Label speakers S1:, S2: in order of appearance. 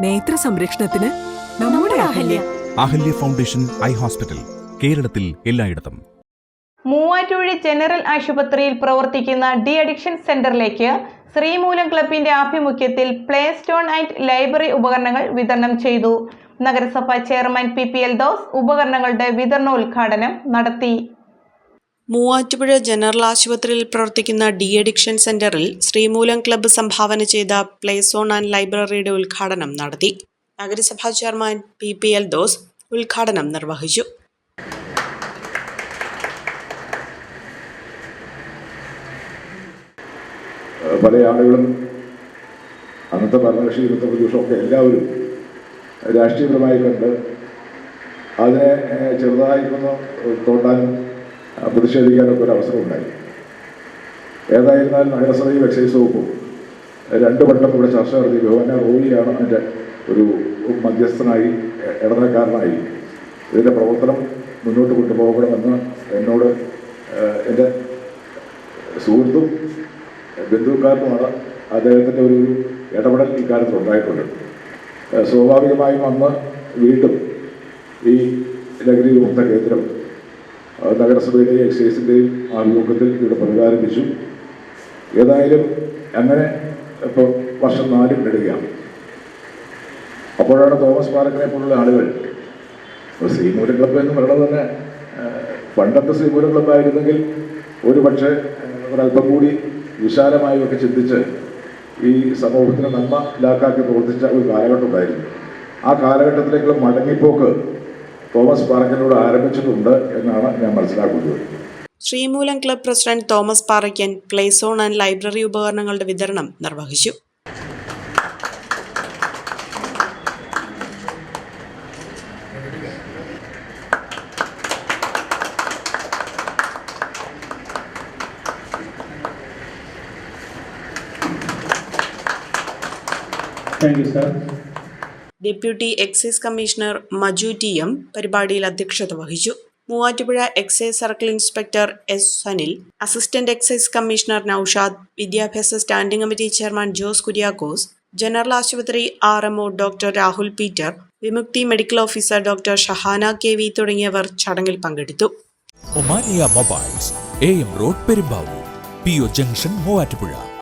S1: നേത്ര സംരക്ഷണത്തിന് നമ്മുടെ Ahalya.
S2: Ahalya. Foundation eye hospital കേരളത്തിൽ എല്ലായിടത്തും.
S3: മൂവാറ്റുപുഴ ജനറൽ ആശുപത്രിയിൽ പ്രവർത്തിക്കുന്ന ഡി അഡിക്ഷൻ സെന്ററിലേക്ക് ശ്രീമൂലം ക്ലബിന്റെ ആഭിമുഖ്യത്തിൽ പ്ലേ സ്റ്റോൺ ആൻഡ് ലൈബ്രറി ഉപകരണങ്ങൾ വിതരണം ചെയ്തു. നഗരസഭ chairman P P Eldhose ഉപകരണങ്ങളുടെ വിതരണോദ്ഘാടനം നടത്തി.
S4: മൂവാറ്റുപുഴ ജനറൽ ആശുപത്രിയിൽ പ്രവർത്തിക്കുന്ന ഡി അഡിക്ഷൻ സെന്ററിൽ ശ്രീമൂലം ക്ലബ്ബ് സംഭാവന ചെയ്ത പ്ലേസോൺ ആൻഡ് ലൈബ്രറിയുടെ ഉദ്ഘാടനം നടത്തി. നഗരസഭാ chairman P P Eldhose ഉദ്ഘാടനം നിർവഹിച്ചു.
S5: പല ആളുകളും അന്നത്തെ ഭരണകക്ഷി ഇന്നത്തെ പ്രതിപക്ഷമൊക്കെ എല്ലാവരും രാഷ്ട്രീയപരമായി കണ്ട് അതിനെ ചെറുതായിട്ടൊന്ന് തോണ്ടാനും ആ, പ്രതിഷേധിക്കാനൊക്കെ ഒരു അവസരം ഉണ്ടായി. ഏതായിരുന്നാലും നഗരസഭയും എക്സൈസ് വകുപ്പും രണ്ട് വട്ടം ഇവിടെ ചർച്ച നടത്തി. ബഹുമാന റോയിയാണ് അതിന്റെ ഒരു മധ്യസ്ഥനായി ഇടനക്കാരനായി ഇതിന്റെ പ്രവർത്തനം മുന്നോട്ട് കൊണ്ടുപോകണമെന്ന് എന്നോട് എന്റെ സുഹൃത്തും ബന്ധുക്കാരനുമാണ് അദ്ദേഹത്തിന്റെ ഒരു ഇടപെടൽ ഇക്കാര്യത്തിൽ ഉണ്ടായിട്ടുണ്ട് സ്വാഭാവികമായും അന്ന് വീണ്ടും ഈ ലഹരി വിമുക്ത കേന്ദ്രം നഗരസഭയുടെയും എക്സൈസിന്റെയും ആഭിമുഖ്യത്തിൽ ഇവിടെ പുനരാരംഭിച്ചു ഏതായാലും അങ്ങനെ ഇപ്പോൾ വർഷം നാല് പിന്നിടുകയാണ് അപ്പോഴാണ് തോമസ് പാലക്കനെ പോലുള്ള ആളുകൾ ഇപ്പോൾ ശ്രീമൂല ക്ലബ്ബ് എന്ന് പറയുന്നത് തന്നെ പണ്ടത്തെ ശ്രീമൂല ക്ലബ്ബായിരുന്നെങ്കിൽ ഒരു പക്ഷേ ഒരല്പം കൂടി വിശാലമായി ഒക്കെ ചിന്തിച്ച് ഈ സമൂഹത്തിന് നന്മ ഇലാക്കാക്കി പ്രവർത്തിച്ച ഒരു കാലഘട്ടം ഉണ്ടായിരുന്നു. ആ കാലഘട്ടത്തിലേക്കുള്ള മടങ്ങിപ്പോക്ക് തോമസ് പാറയ്ക്കനോട് ആരംഭിച്ചിട്ടുണ്ട് എന്നാണ് ഞാൻ മനസ്സിലാക്കുന്നത്
S4: Sreemoolam club president Thomas Parackan play zone and library ഉപകരണങ്ങളുടെ വിതരണം നിർവഹിച്ചു
S6: Thank you, sir.
S4: Deputy excise commissioner Maju T M പരിപാടിയിൽ അധ്യക്ഷത വഹിച്ചു. Muvattupuzha excise circle inspector S Sanil assistant excise commissioner Noushad വിദ്യാഭ്യാസ standing committee chairman Jose Kuriakose general ആശുപത്രി R MO doctor Rahul Peter Vimukthi medical officer doctor Shahana K V തുടങ്ങിയവർ ചടങ്ങിൽ പങ്കെടുത്തു.
S7: Omania mobiles A M road Perumbavoor P O junction Muvattupuzha.